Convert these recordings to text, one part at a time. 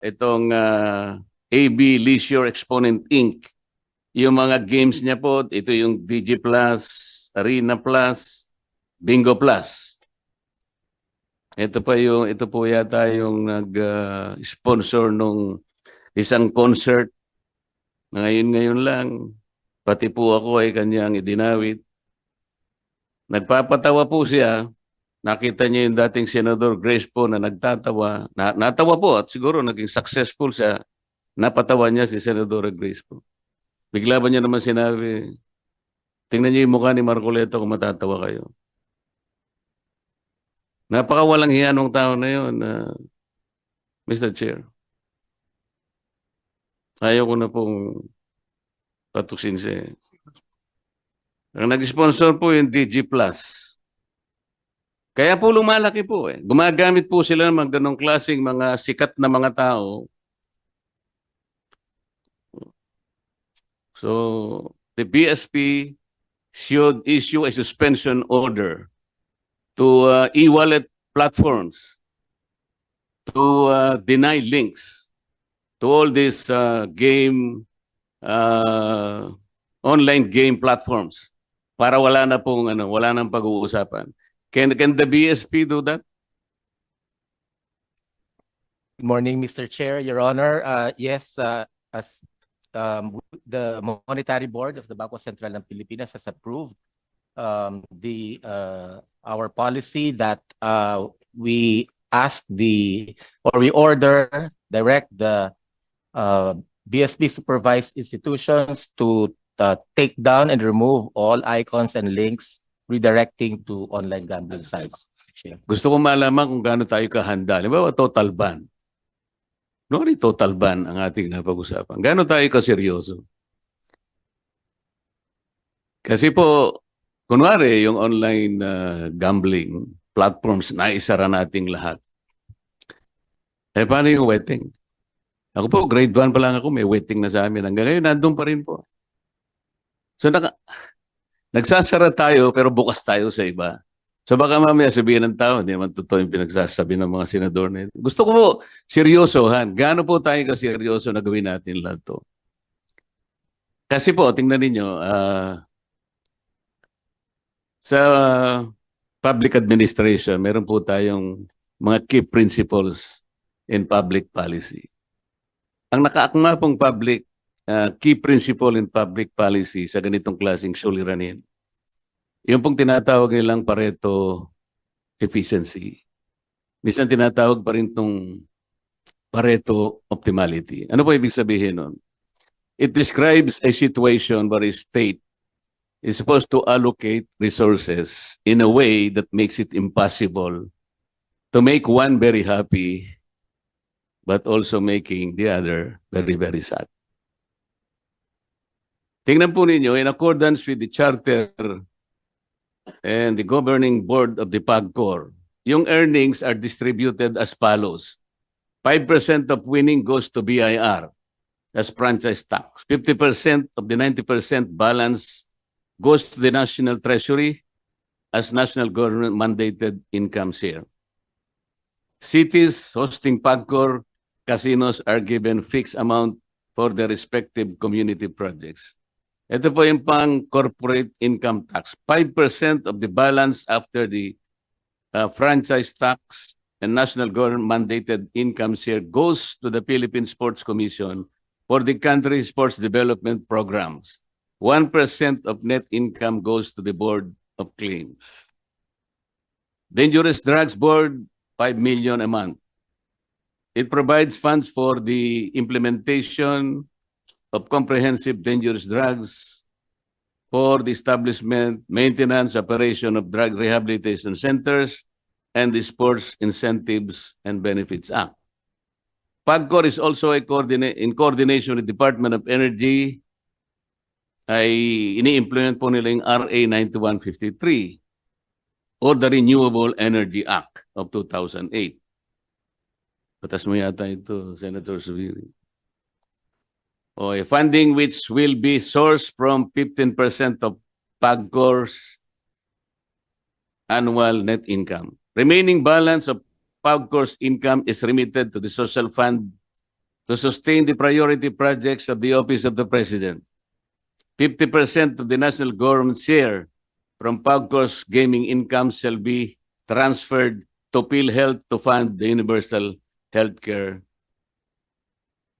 itong ah, AB Leisure Exponent Inc. Yung mga games niya po, ito yung DG Plus, Arena Plus, Bingo Plus. Ito pa yung ito po yata yung nag-sponsor nung isang concert. Ngayon ngayon lang pati po ako ay kanyang idinawit. Nagpapatawa po siya. Nakita niya yung dating Senador Grace po na nagtatawa. Na, natawa po at siguro naging successful siya. Napatawa niya si Senador Grace po. Bigla ba niya naman sinabi, tingnan niyo yung mukha ni Marcoleto kung matatawa kayo. Napakawalang hiya nung tao na yun, uh, Mr. Chair. Ayaw ko na pong patuksin siya. Ang nag-sponsor po yung DG Plus. Kaya po lumalaki po eh. Gumagamit po sila ng mga ganong klaseng mga sikat na mga tao. So, the BSP should issue a suspension order to uh, e-wallet platforms to uh, deny links to all these uh, game uh, online game platforms para wala na pong ano, wala nang pag-uusapan. Can can the BSP do that? Good morning, Mr. Chair, Your Honor. Uh, yes, uh, as um, the Monetary Board of the Banco Central ng Pilipinas has approved um, the uh, our policy that uh, we ask the or we order direct the uh, BSP supervised institutions to uh, take down and remove all icons and links redirecting to online gambling sites. Chair. Gusto ko malaman kung gaano tayo kahanda. Halimbawa, total ban. No, ni total ban ang ating napag-usapan. Gaano tayo kaseryoso? Kasi po, kunwari, yung online uh, gambling platforms na isara nating lahat. Eh, paano yung wetting? Ako po, grade 1 pa lang ako, may wetting na sa amin. Hanggang ngayon, nandun pa rin po. So, naka, nagsasara tayo, pero bukas tayo sa iba. So baka mamaya sabihin ng tao, hindi naman totoo yung pinagsasabi ng mga senador na ito. Gusto ko po, seryosohan. Gaano po tayo kaseryoso na gawin natin lahat to? Kasi po, tingnan ninyo, ah, sa public administration, meron po tayong mga key principles in public policy. Ang nakaakma pong public, ah, key principle in public policy sa ganitong klaseng suliranin, yung pong tinatawag nilang Pareto efficiency. Minsan tinatawag pa rin itong Pareto optimality. Ano po ibig sabihin nun? It describes a situation where a state is supposed to allocate resources in a way that makes it impossible to make one very happy but also making the other very, very sad. Tingnan po ninyo, in accordance with the charter and the governing board of the PAGCOR, yung earnings are distributed as follows. 5% of winning goes to BIR as franchise tax. 50% of the 90% balance goes to the National Treasury as national government mandated income share. Cities hosting PAGCOR casinos are given fixed amount for their respective community projects. Ito po yung pang corporate income tax. 5% of the balance after the uh, franchise tax and national government mandated income share goes to the Philippine Sports Commission for the country sports development programs. 1% of net income goes to the Board of Claims. Dangerous Drugs Board, 5 million a month. It provides funds for the implementation of comprehensive dangerous drugs for the establishment, maintenance, operation of drug rehabilitation centers, and the Sports Incentives and Benefits Act. PAGCOR is also a coordinate, in coordination with Department of Energy, ay ini-implement po nila yung RA 9153 or the Renewable Energy Act of 2008. Patas mo yata ito, Senator Subiri. O a funding which will be sourced from 15% of PAGCOR's annual net income. Remaining balance of PAGCOR's income is remitted to the social fund to sustain the priority projects of the Office of the President. 50% of the national government share from PAGCOR's gaming income shall be transferred to PhilHealth to fund the Universal Healthcare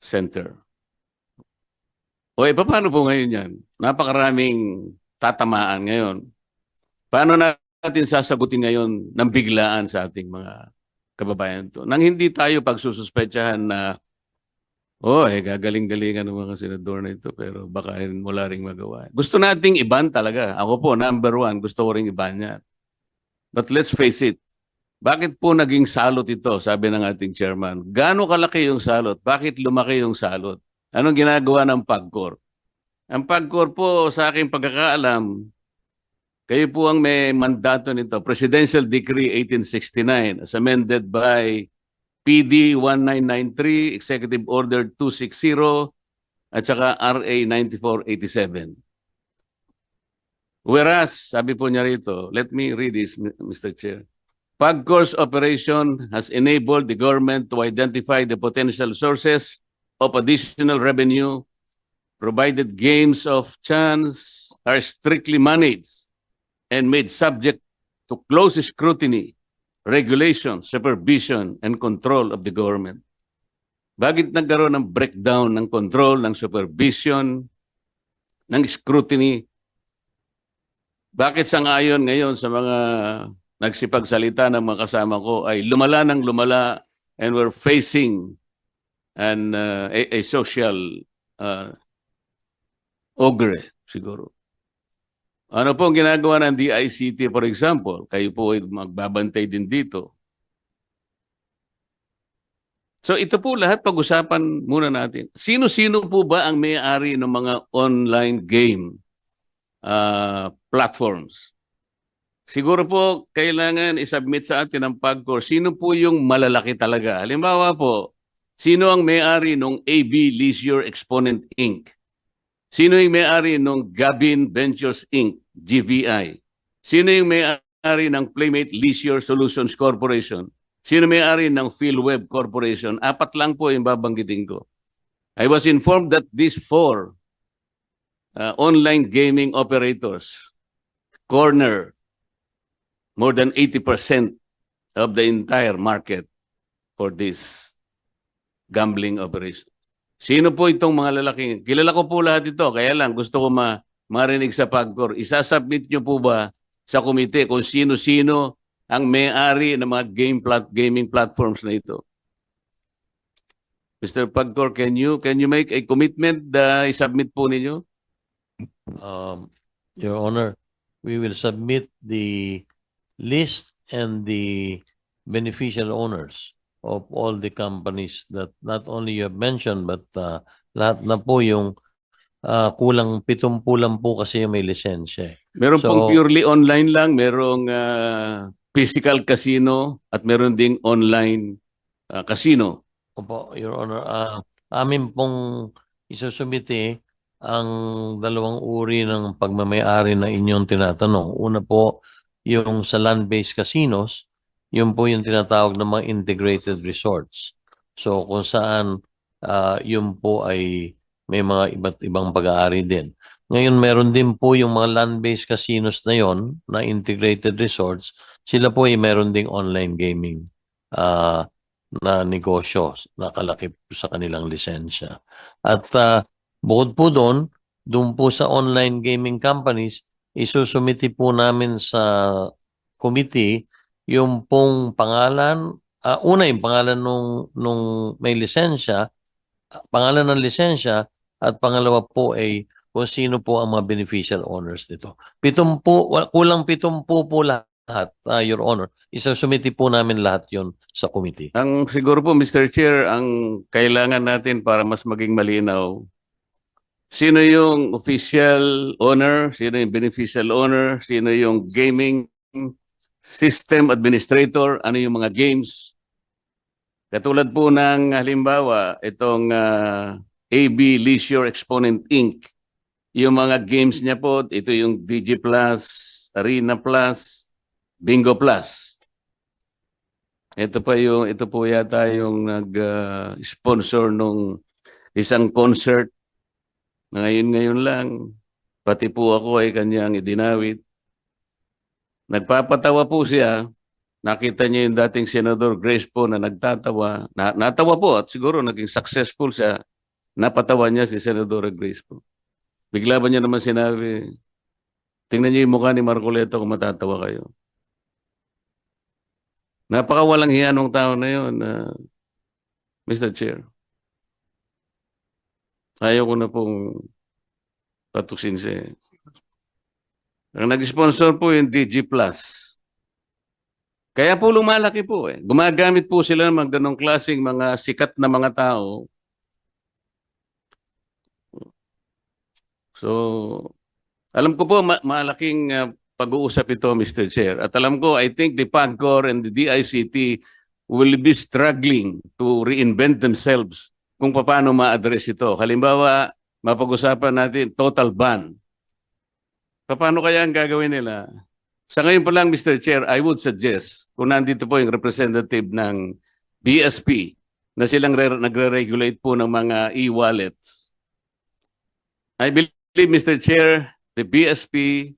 Center. O eh, paano po ngayon yan? Napakaraming tatamaan ngayon. Paano natin sasagutin ngayon ng biglaan sa ating mga kababayan to? Nang hindi tayo pagsususpetsahan na oh, eh, gagaling-galingan ng mga senador na ito pero baka wala ring magawa. Gusto nating iban talaga. Ako po, number one, gusto ko ring iban yan. But let's face it, bakit po naging salot ito, sabi ng ating chairman? Gaano kalaki yung salot? Bakit lumaki yung salot? Anong ginagawa ng PAGCOR? Ang PAGCOR po, sa aking pagkakaalam, kayo po ang may mandato nito, Presidential Decree 1869 as amended by PD 1993, Executive Order 260, at saka RA 9487. Whereas, sabi po niya rito, let me read this, Mr. Chair. PAGCOR's operation has enabled the government to identify the potential sources of additional revenue provided games of chance are strictly managed and made subject to close scrutiny, regulation, supervision, and control of the government. Bakit nagkaroon ng breakdown ng control, ng supervision, ng scrutiny? Bakit sangayon ngayon sa mga nagsipagsalita ng mga kasama ko ay lumala ng lumala and we're facing an, uh, a, a social uh, ogre siguro. Ano po ang ginagawa ng DICT for example? Kayo po ay magbabantay din dito. So ito po lahat pag-usapan muna natin. Sino-sino po ba ang may-ari ng mga online game uh, platforms? Siguro po kailangan isubmit sa atin ang PAGCOR. Sino po yung malalaki talaga? Halimbawa po, sino ang may-ari ng AB Leisure Exponent Inc.? Sino yung may-ari ng Gabin Ventures Inc., GVI? Sino yung may-ari ng Playmate Leisure Solutions Corporation? Sino may-ari ng PhilWeb Corporation? Apat lang po yung babanggitin ko. I was informed that these four uh, online gaming operators corner more than 80% of the entire market for this gambling operation. Sino po itong mga lalaking? Kilala ko po lahat ito, kaya lang gusto ko ma marinig sa PAGCOR. Isasubmit nyo po ba sa komite kung sino-sino ang may-ari ng mga game plat gaming platforms na ito? Mr. PAGCOR, can you can you make a commitment na isubmit po ninyo? Um, Your Honor, we will submit the list and the beneficial owners of all the companies that not only you have mentioned, but uh, lahat na po yung uh, kulang pitumpu lang po kasi yung may lisensya. Meron pong So- purely online lang, merong ah, physical casino at meron ding online ah, casino. Opo, Your Honor, ah, amin pong isusumite ang dalawang uri ng pagmamayari na inyong tinatanong. Una po, yung sa land-based casinos, yun po yung tinatawag ng mga integrated resorts. So kung saan ah, yun po ay may mga iba't ibang pag-aari din. Ngayon, meron din po yung mga land-based casinos na yon na integrated resorts. Sila po ay meron ding online gaming. ah na negosyo nakalaki po sa kanilang lisensya. At ah, bukod po doon, doon po sa online gaming companies, isusumiti po namin sa committee yung pong pangalan, ah, una yung pangalan nung, nung may lisensya, pangalan ng lisensya, at pangalawa po ay kung sino po ang mga beneficial owners nito. Pitumpu, kulang pitumpu po lahat, ah, Your Honor. Isusumiti po namin lahat yon sa committee. Ang siguro po Mr. Chair, ang kailangan natin para mas maging malinaw, sino yung official owner, sino yung beneficial owner, sino yung gaming system administrator, ano yung mga games. Katulad po ng halimbawa, itong ah, AB Leisure Exponent Inc. Yung mga games niya po, ito yung DG Plus, Arena Plus, Bingo Plus. Ito pa yung ito po yata yung nag-sponsor nung isang concert. Ngayon-ngayon lang, pati po ako ay kanyang idinawit. Nagpapatawa po siya. Nakita niya yung dating Senador Grace po na nagtatawa. Na, natawa po at siguro naging successful siya. Napatawa niya si Senador Grace po. Bigla ba niya naman sinabi, tingnan niyo yung mukha ni Marcoleta kung matatawa kayo. Napakawalang hiya nung tao na yun, ah, Mr. Chair. Ayaw ko na pong patuksin siya. Ang nag-sponsor po yung DG Plus. Kaya po lumalaki po eh. Gumagamit po sila ng mga ganong klaseng mga sikat na mga tao. So, alam ko po ma- malaking ah, pag-uusap ito, Mr. Chair. At alam ko, I think the PAGCOR and the DICT will be struggling to reinvent themselves kung paano ma-address ito. Halimbawa, mapag-usapan natin total ban. Paano kaya ang gagawin nila? Sa ngayon pa lang, Mr. Chair, I would suggest, kung nandito po yung representative ng BSP, na silang re- nagre-regulate po ng mga e-wallets. I believe, Mr. Chair, the BSP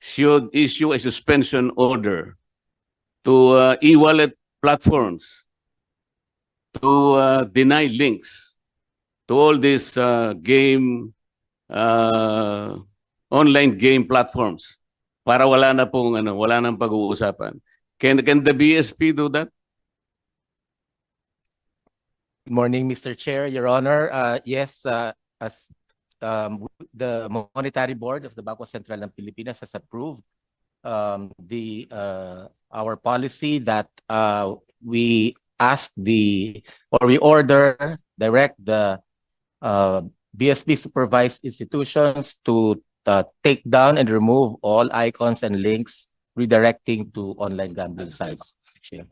should issue a suspension order to uh, e-wallet platforms to uh, deny links to all these uh, game uh, online game platforms para wala na pong ano wala nang pag-uusapan can can the BSP do that Good morning, Mr. Chair, Your Honor. Uh, yes, uh, as um, the Monetary Board of the Bangko Sentral ng Pilipinas has approved um, the uh, our policy that uh, we ask the or we order direct the uh, BSP supervised institutions to uh, take down and remove all icons and links redirecting to online gambling sites.